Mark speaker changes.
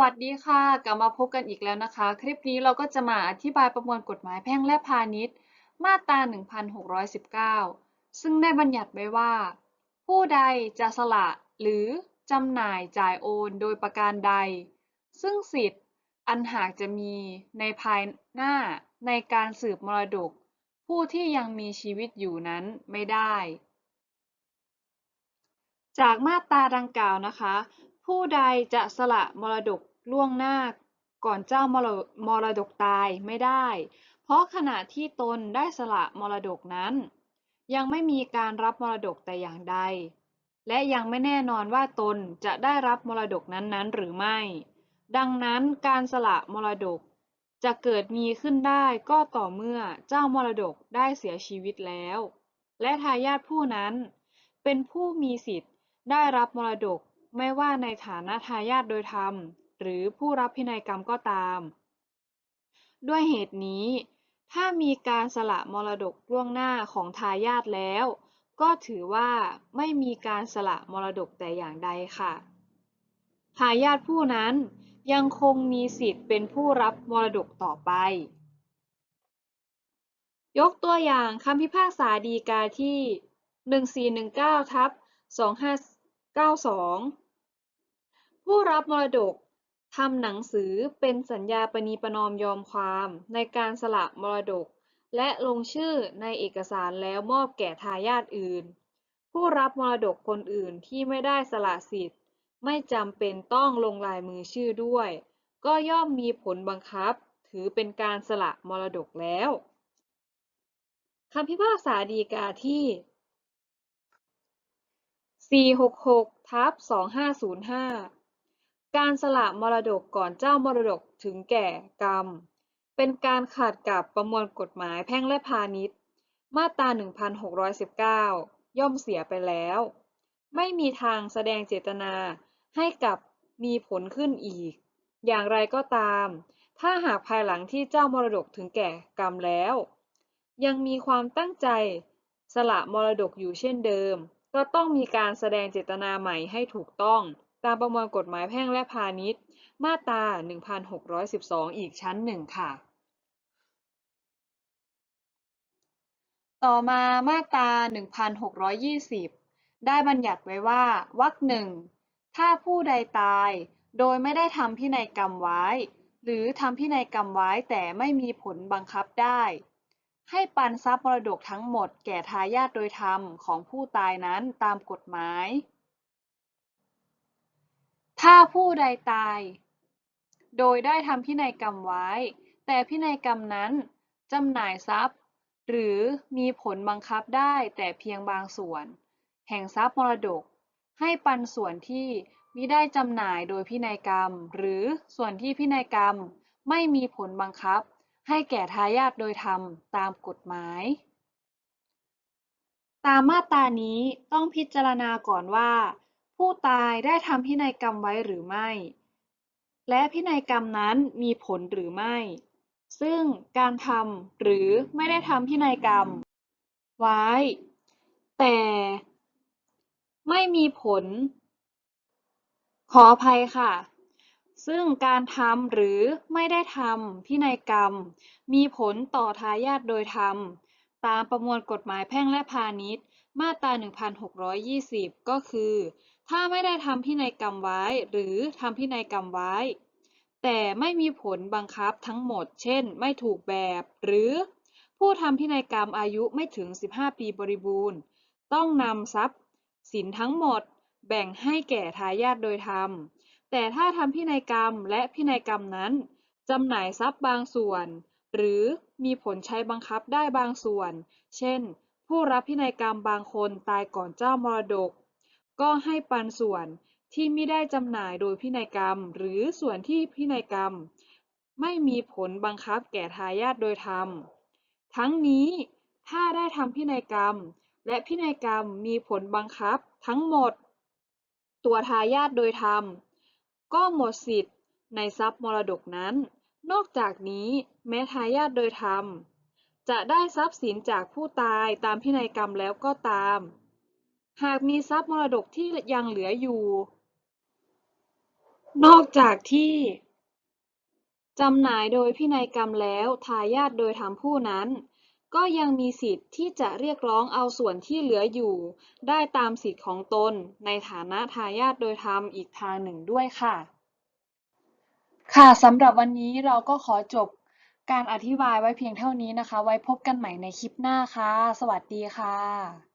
Speaker 1: วัสดีค่ะ กลับมาพบกันอีกแล้วนะคะ คลิปนี้เราก็จะมาอธิบายประมวลกฎหมายแพ่งและพาณิชย์ มาตรา 1619 ซึ่งได้บัญญัติไว้ว่า ผู้ใดจะสละหรือจำหน่ายจ่ายโอนโดยประการใด ซึ่งสิทธิ์อันหากจะมีในภายหน้าในการสืบมรดก ผู้ที่ยังมีชีวิตอยู่นั้นไม่ได้จากมาตราดังกล่าวนะคะ ผู้ใดจะสละมรดกล่วงหน้าก่อนเจ้ามรมรดกตายไม่ได้ เพราะขณะที่ตนได้สละมรดกนั้น ยังไม่มีการรับมรดกแต่อย่างใด และยังไม่แน่นอนว่าตนจะได้รับมรดกนั้นๆ หรือไม่ ดังนั้นการสละมรดกจะเกิดมีขึ้นได้ก็ต่อเมื่อเจ้ามรดกได้เสียชีวิตแล้ว และทายาทผู้นั้นเป็นผู้มีสิทธิ์ได้รับมรดก ไม่ว่าในฐานะทายาทโดยธรรม หรือผู้รับพินัยกรรมก็ตาม ด้วยเหตุนี้ ถ้ามีการสละมรดกล่วงหน้าของทายาทแล้ว ก็ถือว่าไม่มีการสละมรดกแต่อย่างใดค่ะ ทายาทผู้นั้นยังคงมีสิทธิ์เป็นผู้รับมรดกต่อไป ยกตัวอย่างคำพิพากษาฎีกาที่ 1419ทับ2592 ผู้รับมรดกทำหนังสือเป็นสัญญาปณีประนอมยอมความในการสละมรดก และลงชื่อในเอกสารแล้วมอบแก่ทายาทอื่น ผู้รับมรดกคนอื่นที่ไม่ได้สละสิทธิ์ ไม่จำเป็นต้องลงลายมือชื่อด้วย ก็ย่อมมีผลบังคับ ถือเป็นการสละมรดกแล้วคำพิพากษาฎีกาที่ 466ทับ2505 การสละมรดกก่อนเจ้ามรดกถึงแก่กรรม เป็นการขัดกับประมวลกฎหมายแพ่งและพาณิชย์ มาตรา 1619 ย่อมเสียไปแล้ว ไม่มีทางแสดงเจตนาให้กับมีผลขึ้นอีก อย่างไรก็ตาม ถ้าหากภายหลังที่เจ้ามรดกถึงแก่กรรมแล้ว ยังมีความตั้งใจสละมรดกอยู่เช่นเดิม ก็ต้องมีการแสดงเจตนาใหม่ให้ถูกต้อง ตามประมวลกฎหมายแพ่งและพาณิชย์ มาตรา 1612 อีกชั้นหนึ่งค่ะ ต่อมามาตรา 1620 ได้บัญญัติไว้ว่าวรรคหนึ่ง ถ้าผู้ใดตาย โดยไม่ได้ทำพินัยกรรมไว้ หรือทำพินัยกรรมไว้แต่ไม่มีผลบังคับได้ ให้ปันทรัพย์มรดกทั้งหมดแก่ทายาทโดยธรรมของผู้ตายนั้นตามกฎหมาย ถ้าผู้ใดตาย โดยได้ทำพินัยกรรมไว้ แต่พินัยกรรมนั้นจำหน่ายทรัพย์ หรือมีผลบังคับได้แต่เพียงบางส่วน แห่งทรัพย์มรดก ให้ปันส่วนที่มิได้จำหน่ายโดยพินัยกรรม หรือส่วนที่พินัยกรรมไม่มีผลบังคับ ให้แก่ทายาทโดยธรรมตามกฎหมาย ตามมาตรานี้ต้องพิจารณาก่อนว่า ผู้ตายได้ทำพินัยกรรมไว้หรือไม่ และพินัยกรรมนั้นมีผลหรือไม่ ซึ่งการทำหรือไม่ได้ทำพินัยกรรม ไว้ แต่ไม่มีผล ขออภัยค่ะ ซึ่งการทำหรือไม่ได้ทำพินัยกรรม มีผลต่อทายาทโดยธรรม ตามประมวลกฎหมายแพ่งและพาณิชย์ มาตรา 1620 ก็คือ ถ้าไม่ได้ทำพินัยกรรมไว้ หรือทำพินัยกรรมไว้ แต่ไม่มีผลบังคับทั้งหมด เช่น ไม่ถูกแบบ หรือผู้ทำพินัยกรรมอายุไม่ถึง 15 ปีบริบูรณ์ ต้องนำทรัพย์สินทั้งหมด แบ่งให้แก่ทายาทโดยธรรม แต่ถ้าทำพินัยกรรมและพินัยกรรมนั้นจำหน่ายทรัพย์บางส่วน หรือมีผลใช้บังคับได้บางส่วน เช่น ผู้รับพินัยกรรมบางคนตายก่อนเจ้ามรดก ก็ให้ปันส่วนที่ไม่ได้จำหน่ายโดยพินัยกรรม หรือส่วนที่พินัยกรรม ไม่มีผลบังคับแก่ทายาทโดยธรรม ทั้งนี้ถ้าได้ทำพินัยกรรม และพินัยกรรมมีผลบังคับทั้งหมด ตัวทายาทโดยธรรม ก็หมดสิทธิ์ในทรัพย์มรดกนั้น นอกจากนี้แม้ทายาทโดยธรรม จะได้ทรัพย์สินจากผู้ตายตามพินัยกรรมแล้วก็ตาม หากมีทรัพย์มรดกที่ยังเหลืออยู่ นอกจากที่จำหน่ายโดยพินัยกรรมแล้ว ทายาทโดยธรรมผู้นั้น ก็ยังมีสิทธิ์ที่จะเรียกร้องเอาส่วนที่เหลืออยู่ ได้ตามสิทธิของตน ในฐานะทายาทโดยธรรมอีกทางหนึ่งด้วยค่ะ ค่ะสำหรับวันนี้เราก็ขอจบการอธิบายไว้เพียงเท่านี้นะคะ ไว้พบกันใหม่ในคลิปหน้าค่ะ สวัสดีค่ะ